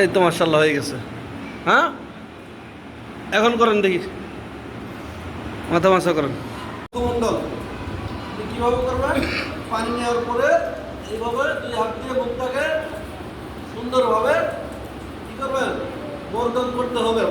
এই তো মার্শাল্লাহ হয়ে গেছে। হ্যাঁ? এখন করেন দেখি। মাথা মাথা করেন। কীভাবে করবেন? পানি নেওয়ার পরে এইভাবে সুন্দরভাবে কী করবেন? বর্ধন করতে হবে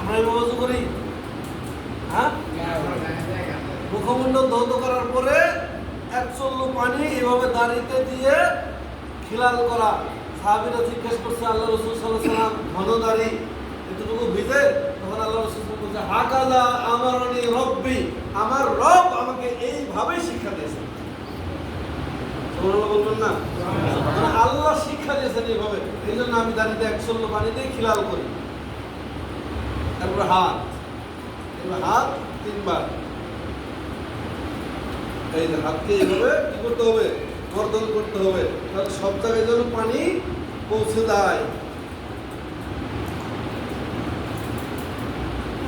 আমরা করি? হ্যাঁ? মুখমণ্ডল ধৌত করার পরে এক চল্লু পানি এভাবে দাঁড়িতে দিয়ে খিলাল করা। সাহাবিরা জিজ্ঞেস করছে আল্লাহ রসুল সাল্লাহ সাল্লাম ঘন দাড়ি এতটুকু ভিজে? তখন আল্লাহ রসুল বলছে হাকাদা আমার রব্বি। আমার রব আমাকে এইভাবেই শিক্ষা সুবহানাল্লাহ বলবেন না? মানে আল্লাহ শিক্ষা দিয়েছেন এইভাবে। এই জন্য আমি দাঁড়িতে এক চল্লু পানি দিয়ে খিলাল করি। তারপরে হাত এবার হাত তিনবার। এই যে হাতকে এইভাবে কি করতে হবে? মর্দন করতে হবে। তাহলে সব জায়গায় যেন পানি পৌঁছে দেয়।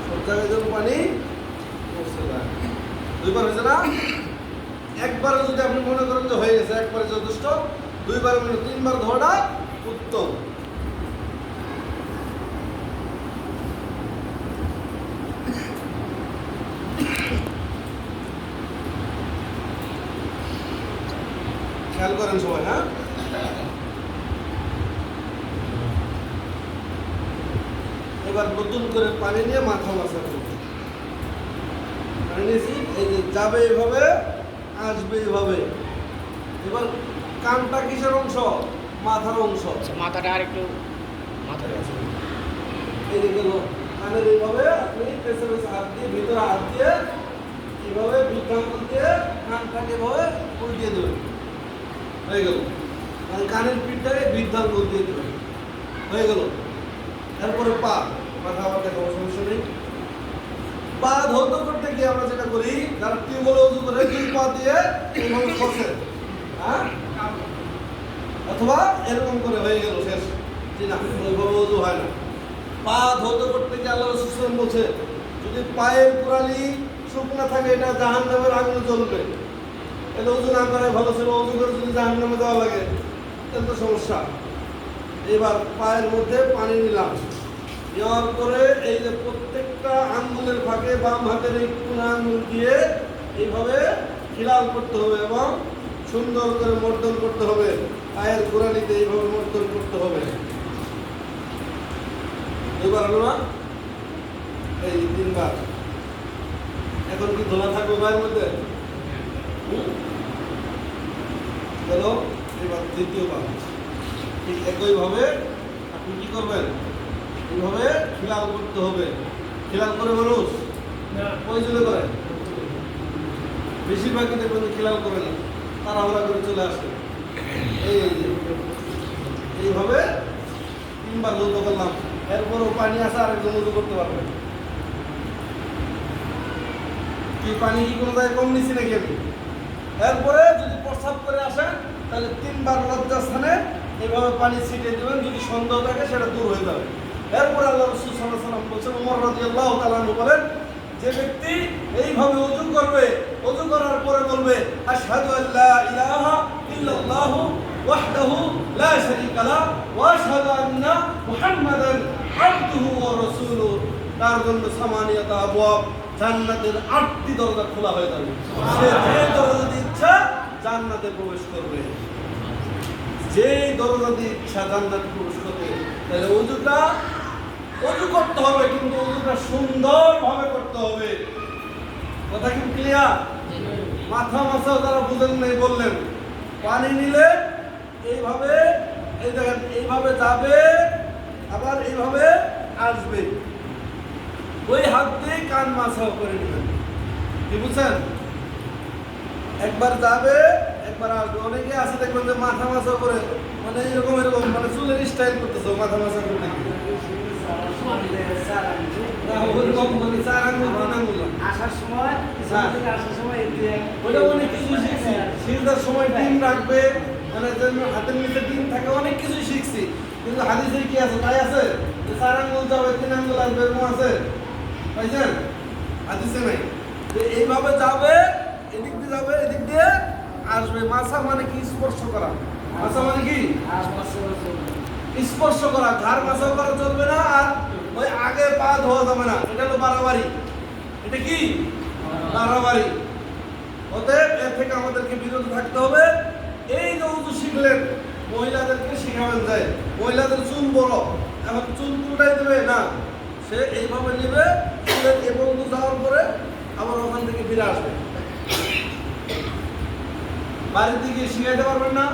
সব জায়গায় যেন পানি পৌঁছে দেয়। দুইবার হয়েছে না? একবারে যদি আপনি মনে করেন যে হয়ে গেছে, একবারে যথেষ্ট। দুইবার মানে তিনবার ধরাটা উত্তম। খেয়াল করেন সবাই হ্যাঁ? এবার নতুন করে পানি নিয়ে মাথা মাথা করবে পানি নিয়েছি এই যে যাবে এইভাবে আসবে এইভাবে এবার কানটা কিসের অংশ? মাথার অংশ। আচ্ছা, মাথাটা আর একটু মাথাটা আছে। এই যে গেল কানের এইভাবে আপনি পেছনে পেছনে হাত দিয়ে ভিতরে হাত দিয়ে এইভাবে বৃদ্ধাঙ্গুল দিয়ে কানটাকে এভাবে উল্টিয়ে দেবেন। হয়ে গেল। মানে কানের পিঠটাকে বৃদ্ধাঙ্গুল দিয়ে দেবেন হয়ে গেল। এরপরে পা। মাথা আমার দেখাবো সমস্যা নেই। পা ধৌত করতে গিয়ে আমরা যেটা করি যারা টিউবওয়েল উজু করে দুই পা দিয়ে এইভাবে খসে হ্যাঁ? অথবা এরকম করে হয়ে গেল শেষ। যে না, ওইভাবে উজু হয় না। পা ধৌত করতে গিয়ে আল্লাহ রসুল বলছে, যদি পায়ের কুড়ালি শুকনা থাকে এটা জাহান নামের আগুনে জ্বলবে। এটা উজু না করে ভালো ছিল উজু করে যদি জাহান নামে দেওয়া লাগে, তাহলে তো সমস্যা। এবার পায়ের মধ্যে পানি নিলাম। নেওয়ার পরে এই যে প্রত্যেকটা আঙ্গুলের ফাঁকে, বাম হাতের এই কোনা আঙ্গুল দিয়ে এইভাবে খিলাল করতে হবে এবং সুন্দর করে মর্দন করতে হবে। পায়ের গোড়ালিতে এইভাবে মর্দন করতে হবে। দুবার হলো না এই তিনবার। এখন কি ধোলা থাকবে পায়ের মধ্যে? গেল এবার দ্বিতীয়বার ঠিক একইভাবে আপনি কি করবেন? এইভাবে খিলাল করতে হবে। খিলাল করে মানুষ? প্রয়োজনে করে। বেশিরভাগই দেখবেন যে খিলাল করে না। তাড়াহুড়া করে চলে আসে। এই এইভাবে তিনবার ধৌত করলাম। এরপরও পানি আসা আরেকজন উজু করতে পারবে কি পানি কি কোনো জায়গায় কম নিচ্ছি নাকি আমি? এরপরে যদি প্রস্রাব করে আসেন, তাহলে তিনবার লজ্জাস্থানে এইভাবে পানি ছিটিয়ে দেবেন, যদি সন্দেহ থাকে সেটা দূর হয়ে যাবে। এরপরে আল্লাহ রসুল সাল্লাহ বলছেন, উমর রাজি আল্লাহ তালানু বলেন, যে ব্যক্তি এইভাবে অজু করবে, অজু করার পরে বলবে, আশহাদু আল্লা ইলাহা ইল্লাল্লাহু ওয়াহদাহু লা শারীকা লা ওয়া আশহাদু আন্না মুহাম্মাদান আবদুহু ওয়া রাসূলুহু। তার জন্য সামানিয়াত আবওয়াব। জান্নাতের আটটি দরজা খোলা হয়ে যাবে। সে যে দরজা দিয়ে ইচ্ছা জান্নাতে প্রবেশ করবে। যেই দরজা দিয়ে ইচ্ছা জান্নাতে প্রবেশ করবে, তাহলে অজুটা অজু করতে হবে, কিন্তু অজুটা সুন্দরভাবে করতে হবে। কথা কি ক্লিয়ার মাথা মাথা তারা বুঝেন নাই বললেন, পানি নিলে এইভাবে এই দেখেন এইভাবে যাবে, আবার এইভাবে আসবে। ওই হাত দিয়ে কান মাছাও করে নেবেন। কি বুঝছেন? একবার যাবে একবার আসবে। অনেকে আছে দেখবেন যে মাথা মাছা করে মানে এরকম এরকম মানে চুলের স্টাইল করতেছে মাথা মাছা ওইরকম মানে হাতের নিচে ডিম থাকে অনেক কিছু শিখছি। কিন্তু হাদিসে কি আছে? তাই আছে? চার আঙ্গুল যাবে তিন আঙ্গুল আসবে এরকম আছে? পাইছেন হাদিসে নাই। যে এইভাবে যাবে, এদিক দিয়ে যাবে, এদিক দিয়ে আসবে। মাথা মানে কি? স্পর্শ করা। মাথা মানে কি? স্পর্শ করা। ঘাড় মাথাও করা চলবে না, আর ওই আগে পা ধোয়া যাবে না। এটা হলো বাড়াবাড়ি। এটা কি? বাড়াবাড়ি। অতএব এর থেকে আমাদেরকে বিরত থাকতে হবে। এই যে উজু শিখলেন, মহিলাদেরকে শিখাবেন যায় মহিলাদের চুল বড়। এখন চুল পুরোটাই দেবে? না। সে এইভাবে নেবে চুলের এ পর্যন্ত যাওয়ার পরে আবার ওখান থেকে ফিরে আসবে। বাড়িতে গিয়ে শিখাইতে পারবেন না?